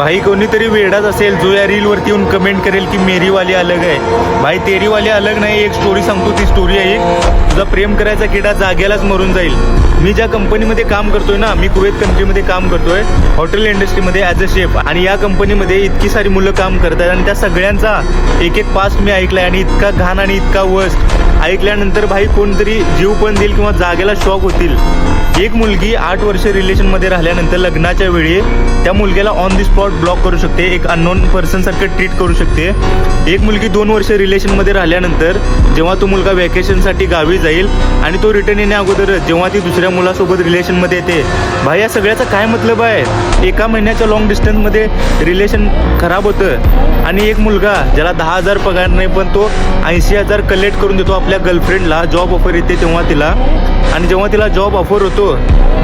भाई कोणीतरी वेडाच असेल जो या रीलवरती येऊन कमेंट करेल की मेरीवाली अलग आहे. भाई तेरीवाली अलग नाही एक स्टोरी सांगतो ती स्टोरी आहे एक. तुझा प्रेम करायचा किडा जाग्यालाच मरून जाईल. मी ज्या कंपनीमध्ये काम करतोय ना मी कुवेत कंट्रीमध्ये काम करतोय हॉटेल इंडस्ट्रीमध्ये ॲज अ शेफ आणि या कंपनीमध्ये इतकी सारी मुलं काम करतात आणि त्या सगळ्यांचा एक एक पास्ट मी ऐकलाय आणि इतका घाण आणि इतका वर्स्ट ऐकल्यानंतर भाई कोणतरी जीव पण देईल किंवा जागेला शॉक होतील. एक मुलगी आठ वर्ष रिलेशनमध्ये राहिल्यानंतर लग्नाच्या वेळी त्या मुलग्याला ऑन दी स्पॉट ब्लॉक करू शकते एक अननोन पर्सनसारखं ट्रीट करू शकते. एक मुलगी दोन वर्ष रिलेशनमध्ये राहिल्यानंतर जेव्हा तो मुलगा व्हॅकेशनसाठी गावी जाईल आणि तो रिटर्न येण्या अगोदर जेव्हा ती दुसऱ्या मुलासोबत रिलेशनमध्ये येते. भाई या सगळ्याचा काय मतलब आहे? एका महिन्याच्या लॉंग डिस्टन्समध्ये रिलेशन खराब होतं आणि एक मुलगा ज्याला दहा हजार पगार नाही पण तो ऐंशी हजार कलेक्ट करून देतो आपल्या गर्लफ्रेंडला जॉब ऑफर येते तेव्हा तिला. आणि जेव्हा तिला जॉब ऑफर होतो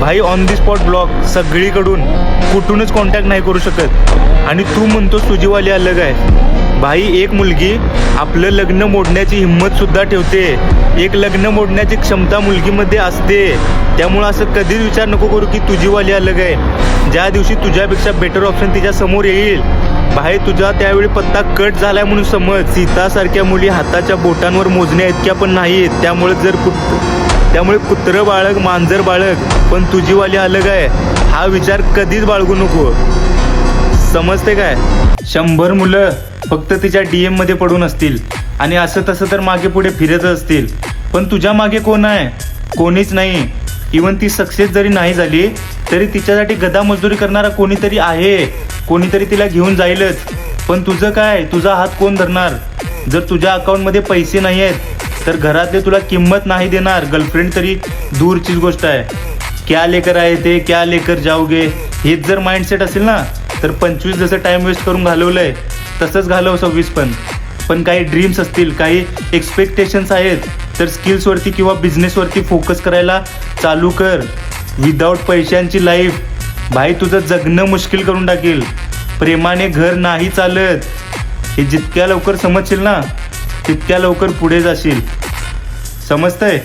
भाई ऑन दी स्पॉट ब्लॉक सगळीकडून कुठूनच कॉन्टॅक्ट नाही करू शकत. आणि तू म्हणतो तुझीवाली अलग आहे. भाई एक मुलगी आपलं लग्न मोडण्याची हिंमत सुद्धा ठेवते. एक लग्न मोडण्याची क्षमता मुलगीमध्ये असते. त्यामुळं असं कधीच विचार नको करू की तुझीवाली अलग आहे. ज्या दिवशी तुझ्यापेक्षा बेटर ऑप्शन तिच्या समोर येईल. भाई तुझा त्यावेळी पत्ता कट झालाय म्हणून समज. सीतासारख्या मुली हाताच्या बोटांवर मोजण्या इतक्या पण नाहीत. त्यामुळे जर कुठ त्यामुळे कुत्रं बाळग मांजर बाळग पण तुझीवाली अलग आहे. हा विचार कधीच बाळगू नको. समजते काय? शंभर मुलं फक्त तिच्या डीएममध्ये पडून असतील. आणि असं तसं तर मागे पुढे फिरत असतील. पण तुझ्या मागे कोण आहे? कोणीच नाही. इवन ती सक्सेस जरी नाही झाली तरी तिच्यासाठी गदा मजदुरी करणारा कोणीतरी आहे. कोणीतरी तिला घेऊन जाईलच. पण तुझं काय? तुझा हात कोण धरणार? जर तुझ्या अकाउंटमध्ये पैसे नाही आहेत तर घरातले तुला किंमत नाही देणार. गर्लफ्रेंड तरी दूरचीच गोष्ट आहे. क्या लेकर आहे ते क्या लेकर जाऊगे हेच जर माइंडसेट असेल ना तर पंचवीस जसं टाइम वेस्ट करून घालवलंय तसंच घालव सव्वीस पण. पण काही ड्रीम्स असतील काही एक्सपेक्टेशन्स आहेत तर स्किल्सवरती किंवा बिझनेसवरती फोकस करायला चालू कर. विदाऊट पैशांची लाईफ भाई तुझं जगणं मुश्किल करून टाकेल. प्रेमाने घर नाही चालत. हे जितक्या लवकर समजशील ना तितक्या लवकर पुढे जाशील. समजतंय?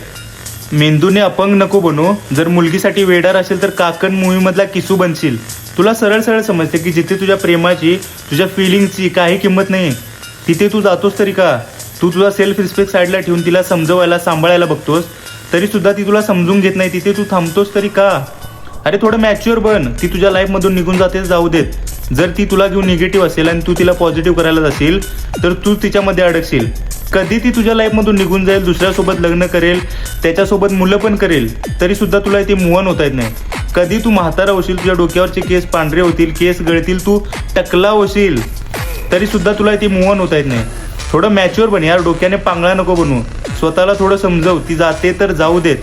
मेंदूने अपंग नको बनू. जर मुलगीसाठी वेडार असेल तर काकण मूवीमधला किसू बनशील. तुला सरळ सरळ समजते की जिथे तुझ्या प्रेमाची तुझ्या फिलिंगची काही किंमत नाही. तिथे तू जातोस तरी का? तू तुझा सेल्फ रिस्पेक्ट साईडला ठेवून तिला समजवायला सांभाळायला बघतोस तरीसुद्धा ती तुला समजून घेत नाही. तिथे तू थांबतोस तरी का? अरे थोडं मॅच्युअर बन. ती तुझ्या लाईफमधून निघून जाते जाऊ देत. जर ती तुला घेऊन निगेटिव्ह असेल आणि तू तिला पॉझिटिव्ह करायला जाशील तर तू तिच्यामध्ये अडकशील. कधी ती तुझ्या लाईफमधून निघून जाईल दुसऱ्यासोबत लग्न करेल त्याच्यासोबत मुलं पण करेल तरी सुद्धा तुला ते मुवन होता येत नाही. कधी तू म्हातारा होशील तुझ्या डोक्यावरचे केस पांढरे होतील केस गळतील तू टकला होशील तरी सुद्धा तुला ते मुवन होता येत नाही. थोडं मॅच्युअर बन यार डोक्याने पांगळा नको बनू. स्वतःला थोडं समजव ती जाते तर जाऊ देत.